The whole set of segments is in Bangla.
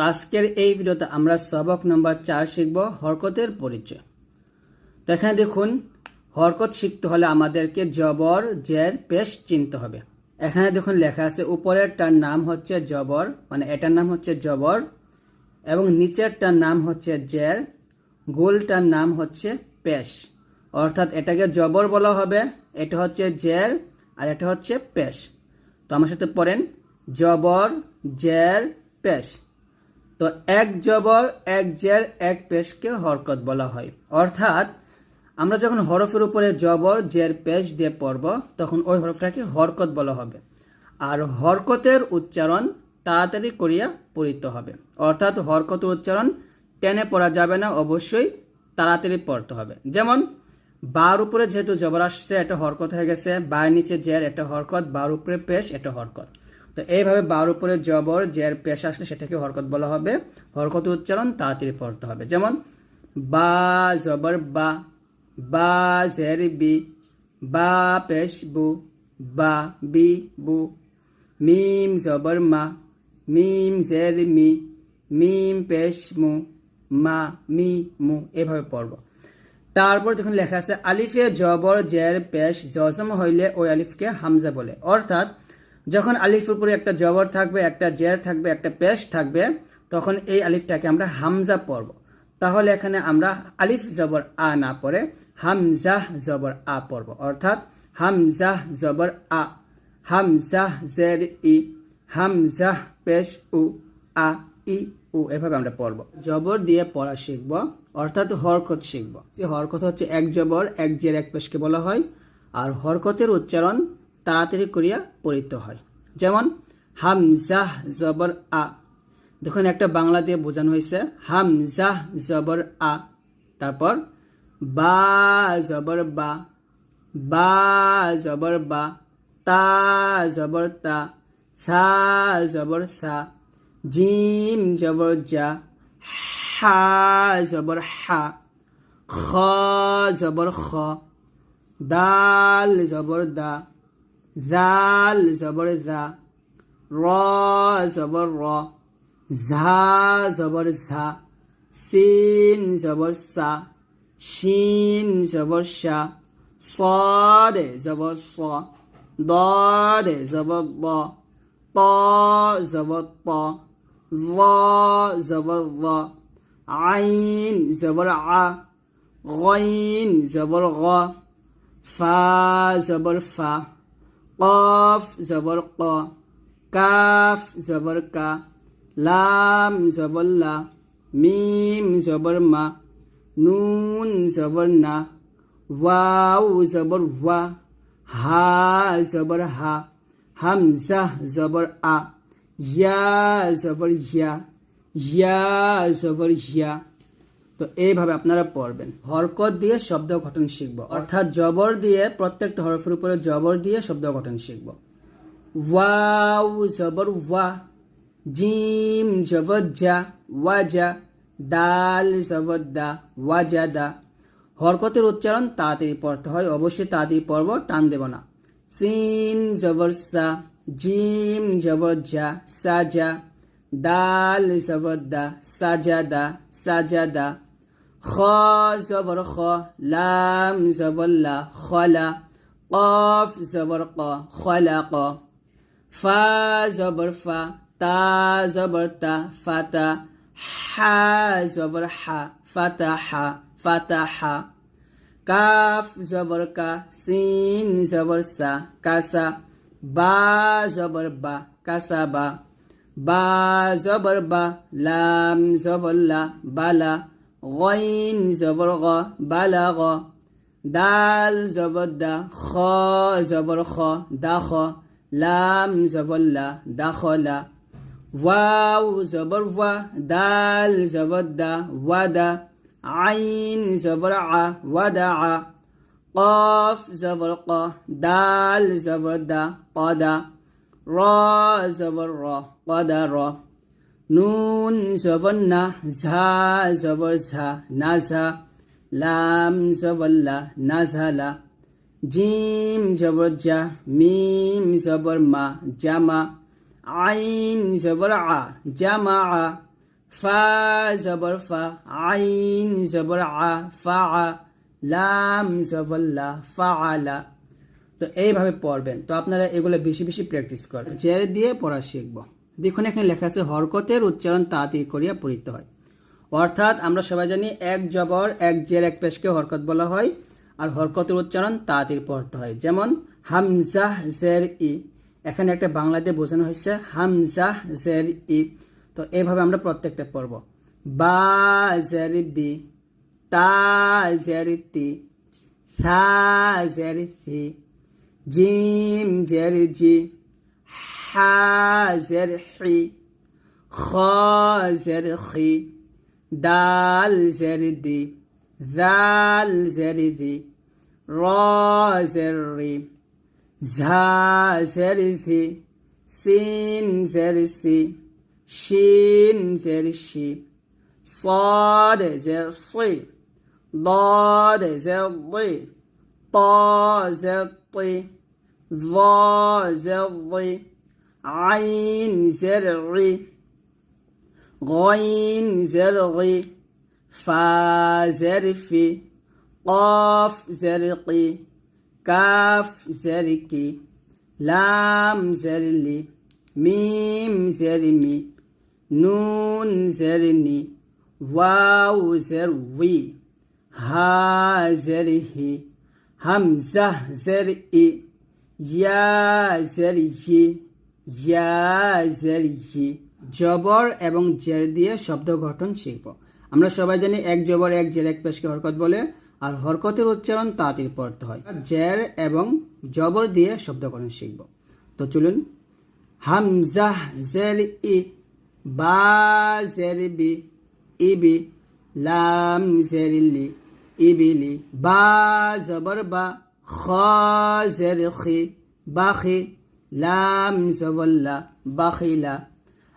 তো আজকের এই ভিডিওতে আমরা সবক নম্বর চার শিখব হরকতের পরিচয়। তো এখানে দেখুন, হরকত শিখতে হলে আমাদেরকে জবর, জের, পেশ চিনতে হবে। এখানে দেখুন লেখা আছে, উপরেরটার নাম হচ্ছে জবর মানে এটার নাম হচ্ছে জবর, এবং নিচেরটার নাম হচ্ছে জের, গোলটার নাম হচ্ছে পেশ। অর্থাৎ এটাকে জবর বলা হবে, এটা হচ্ছে জের, আর এটা হচ্ছে পেশ। তো আমার সাথে পড়েন, জবর, জের, পেশ। তো এক জবর, এক জের, এক পেশকে হরকত বলা হয়। অর্থাৎ, আমরা যখন হরফের উপরে জবর, জের, পেশ দিয়ে পড়ব, তখন ওই হরফটাকে হরকত বলা হবে। আর হরকতের উচ্চারণ তাড়াতাড়ি করিয়া পড়িতে হবে। অর্থাৎ হরকতের উচ্চারণ টেনে পড়া যাবে না, অবশ্যই তাড়াতাড়ি পড়তে হবে। যেমন, বার উপরে যেহেতু জবর আসছে এটা হরকত হয়ে গেছে বার নিচে জের এটা হরকত, বার উপরে পেশ এটা হরকত। তো এইভাবে বার উপরে জবর, জের, পেশ আসলে সেটাকে হরকত বলা হবে। হরকত উচ্চারণ তাড়াতাড়ি পড়তে হবে। যেমন, বা, জবর, বা বা, জের, বি, বা, পেশ, বু, বা, বি, বু, মিম, জবর, মা, মিম, জের, মি, মিম, পেশ, মু, মা, মি, মু, এভাবে পড়ব। তারপর দেখুন লেখা আছে, আলিফে জবর, জের, পেশ জজম হইলে ওই আলিফকে হামজা বলে। অর্থাৎ যখন আলিফের উপরে একটা জবর থাকবে, একটা জের থাকবে, একটা পেশ থাকবে, তখন এই আলিফটাকে আমরা হামজা পড়ব। তাহলে এখানে আমরা আলিফ জবর আ না পড়ে হামজাহ জবর আ পড়ব। অর্থাৎ হামজাহ জবর আ। হামজাহ জের ই হামজাহ পেশ উ, আ, ই, উ এভাবে আমরা পড়ব। জবর দিয়ে পড়া শিখব, অর্থাৎ হরকত শিখব। হরকত হচ্ছে এক জবর, এক জের, এক পেশকে বলা হয়। আর হরকতের উচ্চারণ তাড়াতাড়ি করিয়া পড়িতে হয়। যেমন, হামজাহ জবর আ। দেখুন, একটা বাংলা দিয়ে বোঝানো হয়েছে, হামজাহ জবর আ। তারপর, বা জবর বা বা জবর বা, তা জবর তা, সা জবর সা, জিম জবর যা হা জবর হা, খ জবর খ, দাল জবর দা ذال زبر ذا. را زبر را. زها زبر زها سين زبر سا شين زبر شا صاد زبر صا. ضاد زبر ضا. طا زبر طا. ظا زبر ظا. عين زبر ع. غين زبر غا فا زبر فا. কফ জবর ক কাফ জবর কা লাম জবর লা মিম জবর মা নুন জবর না ওয়াউ জবর ওয়া হা জবর হা হামজা জবর আ ইয়া জবর ইয়া ইয়া জবর ইয়া তো এইভাবে আপনারা পড়বেন। হরকত দিয়ে শব্দ গঠন শিখব। অর্থাৎ জবর দিয়ে প্রত্যেকটা হরফের উপরে জবর দিয়ে শব্দ গঠন শিখব। ওয়াও জবর ওয়া, জিম জবর জা ওয়াজা দাল জবর দা ওয়াজাদা হরকতের উচ্চারণ তাড়াতাড়ি পড়তে হয়, অবশ্যই তাড়াতাড়ি পড়ব, টান দেব না। সিন জবর সা, জিম জবর জা সাজা দাল জবর দা সাজাদা সাজাদা خا زبر خا لام زبر لا خلا. قاف زبر قا خلقا فا زبر فا تا زبر تا فتا. حا زبر حا فتح فتح. كاف زبر كا سين زبر سا كاسا با زبر با كسبا با زبر با لام زبر لا بلا. غين زبر غ بلغ دال زبر دا خا زبر خا دخ لام زبر لا دخل واو زبر وا دال زبر دا ودا عين زبر ع ودع قاف زبر قا دال زبر دا قدا را زبر را قدر নুন জবর না, ঝা জবর ঝা নাঝা লাম জবর লা নাঝালা জিম জবর জা, মিম জবর মা জামা আইন জবর আ জামা আ, ফা জবর ফা, আইন জবর আ, ফা আ, লাম জবর লা, ফা আলা তো এইভাবে পড়বেন। তো আপনারা এগুলো বেশি বেশি প্র্যাকটিস করবেন। জের দিয়ে পড়া শিখব। দেখুন, এখানে লেখা আছে, হরকতের উচ্চারণ তাড়াতাড়ি করিয়া পড়িতে হয়। অর্থাৎ আমরা সবাই জানি, এক জবর, এক জের, এক পেশকে হরকত বলা হয়, আর হরকতের উচ্চারণ তাড়াতাড়ি পড়তে হয়। যেমন হামজাহ জের ই। এখানে একটা বাংলাতে বোঝানো হয়েছে হামজাহ জের ই। তো এইভাবে আমরা প্রত্যেকটা পড়ব। বা জের বি। তা জের তি। জের থি জিম জের জি। حازر حي خا زرخي دال زردي ذال زردي را زري زا زرزي سين زرسي شين زرشي صاد زرصي ضاد زرضي طا زرطي ظا زرضي. عين زرعي. غين زرغي فا زرفي. قاف زرقي. كاف زركي لام زرلي. ميم زرمي. نون زرني. واو زروي. ها زره همزة زرئي. يا زري জবর এবং জের দিয়ে শব্দ গঠন শিখব আমরা সবাই জানি এক জবর, এক জের, এক পেশকে হরকত বলে, আর হরকতের উচ্চারণ তাঁতির পড়তে হয়। জের এবং জবর দিয়ে শব্দ গঠন শিখব তো চলুন হামজাহ জের ই, বা জের বি, ইবি, লাম জের লি ইবিলি বা জবর বা, খ জের খি বাখি লাম لام زبر بخيلا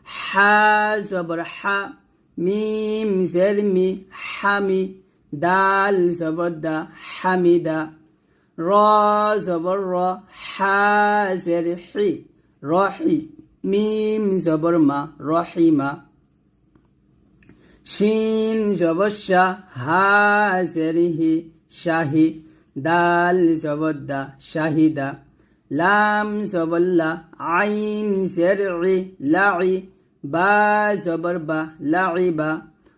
حا زبر حا ميم زرمي حمي دال زبر دا حميدا را زبر را حا زر حي راحي ميم زبر ما رحيما شين زبر شا ها زره شاهي دال زبر دا شاهدا لام صبر لا عين سرع لعي با صبر با لعبا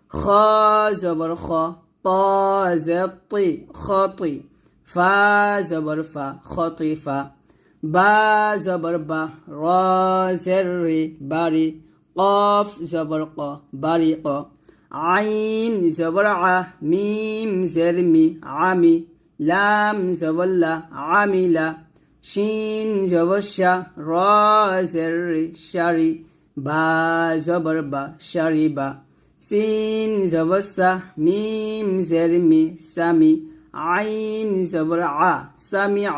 خا صبر خا طا زطي خطي فا صبر فا خطيفا با زبر با را سر باري قاف زبر قا باري قا عين زبر ع ميم زرمي عمي لام زبر لا. عملا شین جوشا را زر شری با زبر با شری با. سین زوسا میم زر می سمی. عین زبر ع سمیع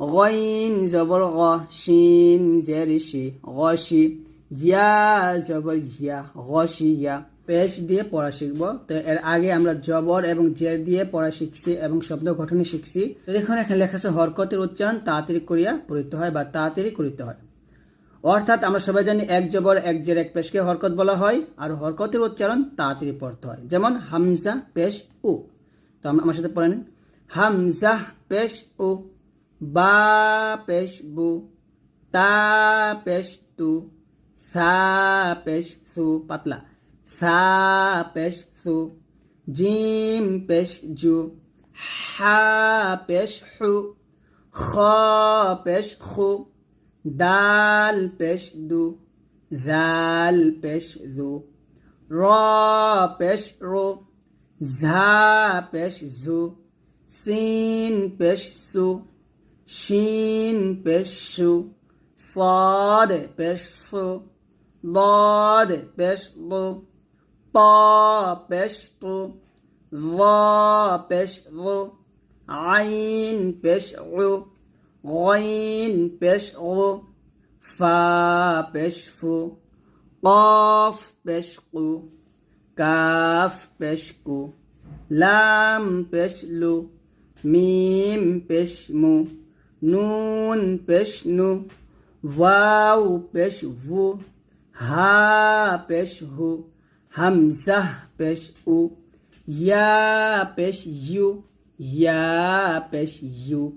غین زبر غ شین زر شی غاشی. یا زبر یا غشی یا. পেশ দিয়ে পড়া শিখব। তো এর আগে আমরা জবর এবং জের দিয়ে পড়া শিখছি এবং শব্দ গঠনে শিখছি। দেখুন এখানে লেখা আছে, হরকতের উচ্চারণ তাড়াতাড়ি করিয়া পড়িতে হয় বা তাড়াতাড়ি করিতে হয়। অর্থাৎ আমরা সবাই জানি এক জবর, এক জের, এক পেশকে হরকত বলা হয় আর হরকতের উচ্চারণ তাড়াতাড়ি পড়তে হয়। যেমন, হামজা পেশ উ। তো আমরা আমার সাথে পড়েন হামজা পেশ উ। বা পেশ বু। তা পেশ তু। থা পেশ সু পাতলা। ثا پش ثو جیم پش جو حا پش حو خا خو دال پش دو ذال پش ذو را پش رو زها پش زو سین پش سو شین پش شو صاد پش ضاد پش طا بش طو ظا بش ظو عين بش عو غين بش غو فا بش فو قاف بش قو كاف بش كو لام بش لو ميم بش مو نون بش نو واو بش فو ها بش هو Hamzah 5 U. Ya 5 Yu. Ya 5 Yu.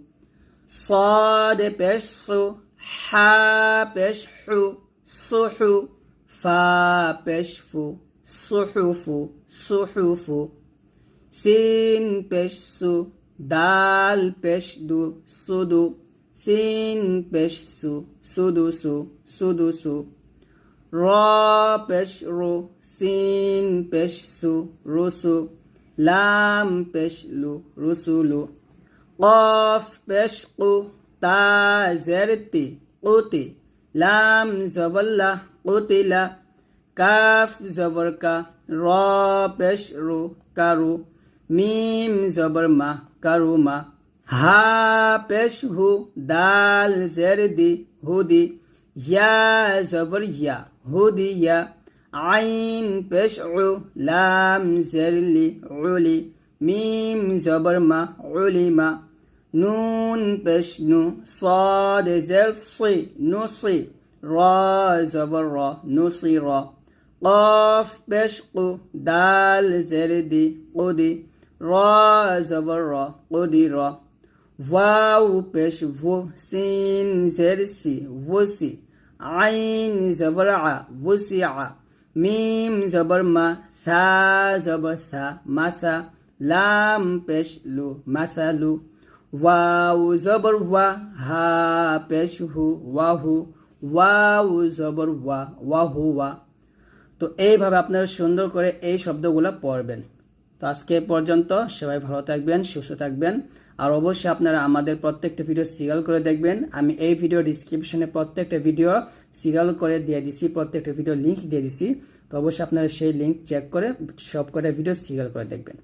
Sad 5 Su. Ha 5 Hu. Suhu. Fa 5 Fu. Suhufu. Suhufu. Sin 5 Su. Dal 5 Du. Sudu. Sin 5 Su. Sudusu. Sudusu. র পেশ রু সিন পেশ সু রুসু, লাম পেশ লু রুসুলু। কফ পেশ কু তা জেরতি, কুতি। লাম জবল্লা, কুতিলা। কাফ জবর কা র পেশ রু কারু। মিম জবর মা কারু মা হা পেশ হু দাল জের দি হুদি। يا زبريا يا عين بشعو لام سرلي علي ميم زبر ما علم نون بشنو صاد زرصي نصي را زبر را نصي را قاف بشقو دال زردي قدي را زبر را قدي را واو পেশ ভু সিন জের সি ভুসি আইন জবর আ ভুসি আ মিম জবর মা থা জবর থা মাথা লাম পেশ লু মাথালু ওয়াও জবর ওয়া হা পেশ হু ওয়াহু ওয়াও জবর ওয়া ওয়াহু ওয়া তো এইভাবে আপনারা সুন্দর করে এই শব্দগুলো পড়বেন তো আজকে এ পর্যন্ত সবাই ভালো থাকবেন সুস্থ থাকবেন আর অবশ্যই আপনারা আমাদের প্রত্যেকটা ভিডিও সিরিয়াল করে দেখবেন। আমি এই ভিডিও ডিসক্রিপশনে প্রত্যেকটা ভিডিও সিরিয়াল করে দিয়ে দিছি, প্রত্যেকটা ভিডিও লিঙ্ক দিয়ে দিছি। তো অবশ্যই আপনারা সেই লিঙ্ক চেক করে সব কটা ভিডিও সিরিয়াল করে দেখবেন।